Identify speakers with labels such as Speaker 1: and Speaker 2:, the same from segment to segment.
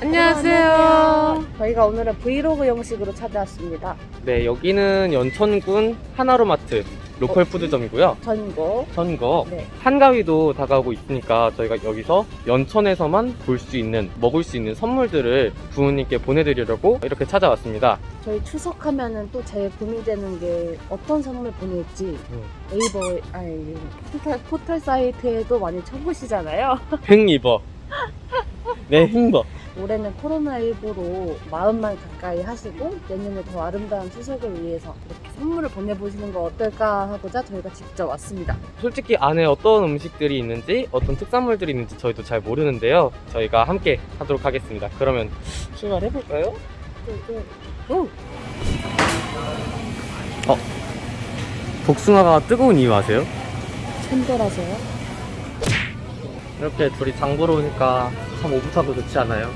Speaker 1: 안녕하세요.
Speaker 2: 저희가 오늘은 브이로그 형식으로 찾아왔습니다.
Speaker 1: 네, 여기는 연천군 하나로마트 로컬 푸드점이고요.
Speaker 2: 전고.
Speaker 1: 선거
Speaker 2: 네.
Speaker 1: 한가위도 다가오고 있으니까 저희가 여기서 연천에서만 볼 수 있는 먹을 수 있는 선물들을 부모님께 보내드리려고 이렇게 찾아왔습니다.
Speaker 2: 저희 추석하면은 또 제일 고민되는 게 어떤 선물 보낼지
Speaker 1: 음.
Speaker 2: 네이버 아니 포털, 포털 사이트에도 많이 쳐보시잖아요.
Speaker 1: 흥입어. 네, 흥버.
Speaker 2: 올해는 코로나19로 마음만 가까이 하시고 내년에 더 아름다운 추석을 위해서 이렇게 선물을 보내보시는 거 어떨까 하고자 저희가 직접 왔습니다.
Speaker 1: 솔직히 안에 어떤 음식들이 있는지 어떤 특산물들이 있는지 저희도 잘 모르는데요. 저희가 함께 하도록 하겠습니다. 그러면 출발해볼까요?
Speaker 2: 오!
Speaker 1: 복숭아가 뜨거운 이유 아세요?
Speaker 2: 팬더라서요?
Speaker 1: 이렇게 둘이 장 보러 오니까 참 오붓하고 좋지 않아요?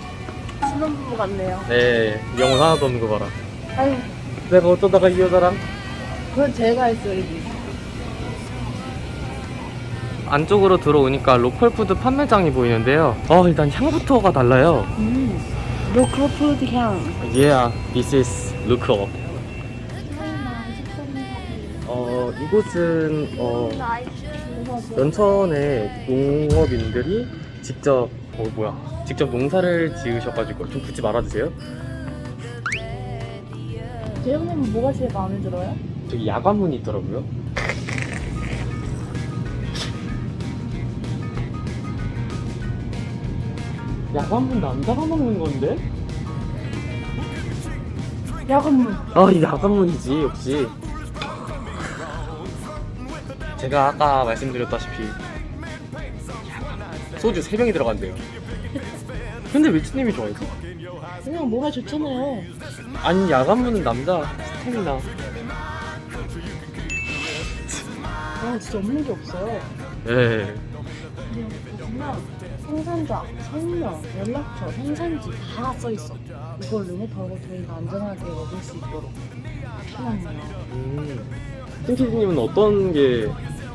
Speaker 2: 신혼 부부 같네요.
Speaker 1: 네, 영혼 하나도 없는 거 봐라.
Speaker 2: 아유,
Speaker 1: 내가 어쩌다가 이 여자랑
Speaker 2: 그건 제가 했어요, 여기.
Speaker 1: 안쪽으로 들어오니까 로컬 푸드 판매장이 보이는데요. 어, 일단 향부터가 달라요.
Speaker 2: 음, 로컬 푸드 향.
Speaker 1: Yeah, this is local. 어, 이곳은 어, 연천의 농업인들이 직접 어 뭐야 직접 농사를 지으셔가지고 좀 굳지 말아주세요.
Speaker 2: 재영님은 뭐가 제일 마음에 들어요?
Speaker 1: 저기 야관문이 있더라고요. 야관문 남자가 먹는 건데?
Speaker 2: 야간문.
Speaker 1: 아, 이 야관문이지 역시. 제가 아까 말씀드렸다시피 소주 3병이 들어간대요. 근데 밀치님이 좋아해서?
Speaker 2: 그냥 몸에 좋잖아요.
Speaker 1: 아니 야관문은 남자 스태미나.
Speaker 2: 아, 진짜 없는 게 없어요.
Speaker 1: 예.
Speaker 2: 그냥 보시면 생산자, 성명, 연락처, 생산지 다 써있어. 이걸 눈에 고 저희가 안전하게 먹을 수 있도록 해놨네요.
Speaker 1: 음. 틴티님은 어떤 게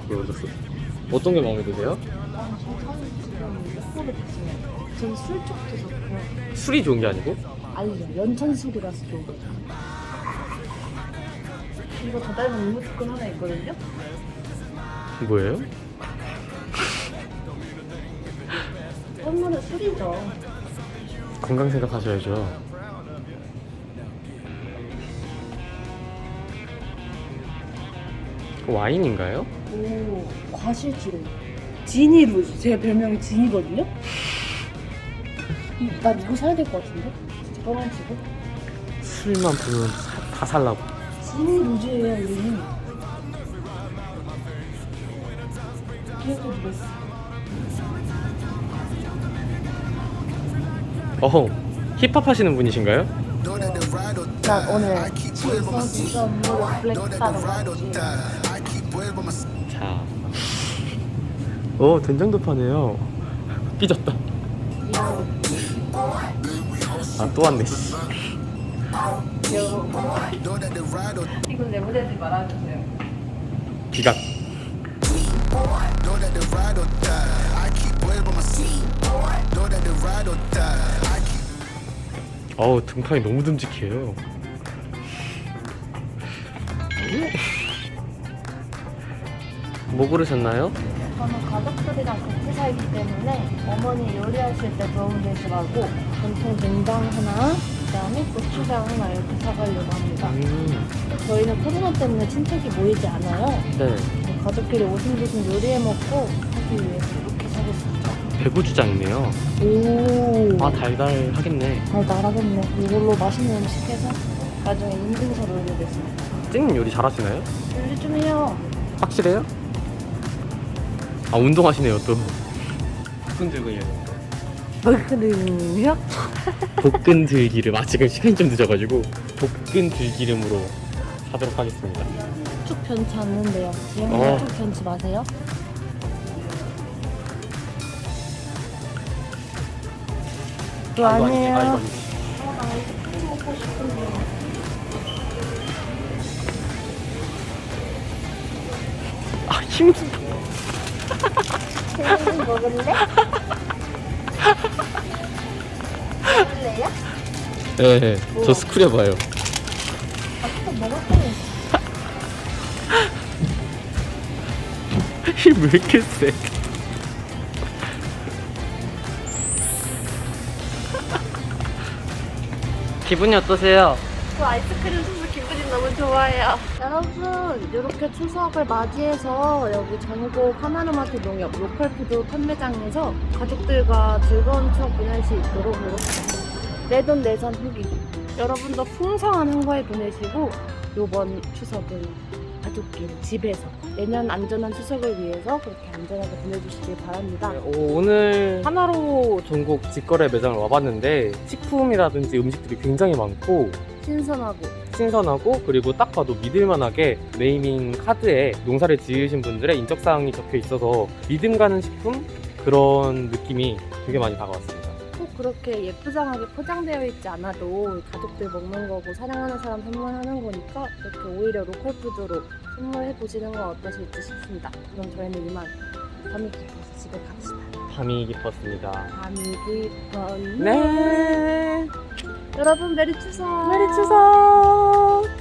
Speaker 1: 좋으셨어요? 어떤 게 마음에 드세요?
Speaker 2: 아, 저 사실 지금 목소리 됐어요. 전 술쪽도 좋고,
Speaker 1: 술이 좋은 게 아니고?
Speaker 2: 아니죠. 연천술이라서 좋은 거죠. 이거 더 닮은 이모티콘 하나 있거든요?
Speaker 1: 뭐예요?
Speaker 2: 선물은 술이죠.
Speaker 1: 건강 생각하셔야죠. 와인인가요?
Speaker 2: 오, 과실치료. 지니 루즈. 제 별명이 지니거든요? 이- 난 이거 사야 될 것 같은데? 진짜 뻥안치고.
Speaker 1: 술만 부르면 사- 다 살라고.
Speaker 2: 지니 루즈예요, 이름이.
Speaker 1: 어허, 힙합 하시는 분이신가요?
Speaker 2: 난 오늘 실서지점으로 플렉스하러 갔지.
Speaker 1: 자. 오, 된장도 파네요. 삐졌다. 아, 또 왔네.
Speaker 2: 이건 내보내지 말아주세요.
Speaker 1: 비각. 어우, 등판이 너무 듬직해요. 뭐 고르셨나요?
Speaker 2: 저는 가족들이랑 같이 살기 때문에 어머니 요리하실 때 도움 되시라고 전통 된장 하나, 그다음에 고추장 하나 이렇게 사가려고 합니다.
Speaker 1: 음,
Speaker 2: 저희는 코로나 때문에 친척이 모이지 않아요.
Speaker 1: 네.
Speaker 2: 가족끼리 오순도순 요리해 먹고 하기 위해서 이렇게 사겠습니다.
Speaker 1: 배구주장이네요.
Speaker 2: 오,
Speaker 1: 아, 달달하겠네.
Speaker 2: 달달하겠네. 이걸로 맛있는 음식 해서 나중에 인증서를 올리겠습니다.
Speaker 1: 찐 요리 잘하시나요?
Speaker 2: 요리 좀 해요.
Speaker 1: 확실해요? 아, 운동하시네요, 또. 복근 들기를.
Speaker 2: 먹으면요?
Speaker 1: 복근 들기름. 아, 지금 시간이 좀 늦어가지고, 복근 들기름으로 하도록 하겠습니다.
Speaker 2: 쭉 변치 않는데요. 지금
Speaker 1: 어.
Speaker 2: 쭉 변치 마세요. 또
Speaker 1: 아, 이거 아니지.
Speaker 2: 아니에요.
Speaker 1: 아. 아, 힘들어.
Speaker 2: 재밌는 먹을래? 먹을래?
Speaker 1: 네, 저 스쿠려 봐요.
Speaker 2: 아까 먹었더니
Speaker 1: 힘왜 이렇게 세? 기분이 어떠세요?
Speaker 2: 그 아이스크림 너무 좋아요. 여러분, 이렇게 추석을 맞이해서 여기 전국 하나로마트 농협 로컬푸드 판매장에서 가족들과 즐거운 추억 보낼 수 있도록 내돈 내산 후기. 여러분도 풍성한 한가위 보내시고 요번 추석은 가족끼리 집에서 내년 안전한 추석을 위해서 그렇게 안전하게 보내주시길 바랍니다.
Speaker 1: 네, 오, 오늘 하나로 전국 직거래 매장을 와봤는데 식품이라든지 음식들이 굉장히 많고
Speaker 2: 신선하고
Speaker 1: 신선하고 그리고 딱 봐도 믿을만하게 네이밍 카드에 농사를 지으신 분들의 인적사항이 적혀 있어서 믿음 가는 식품 그런 느낌이 되게 많이 다가왔습니다.
Speaker 2: 꼭 그렇게 예쁘장하게 포장되어 있지 않아도 가족들 먹는 거고 사랑하는 사람 선물하는 거니까 이렇게 오히려 로컬 푸드로 선물해 보시는 건 어떠실지 싶습니다. 그럼 저희는 이만 밤이 깊어서 집에 갑시다.
Speaker 1: 밤이 깊었습니다.
Speaker 2: 밤이 깊었네.
Speaker 1: 네.
Speaker 2: 여러분 메리 추석.
Speaker 1: 메리 추석!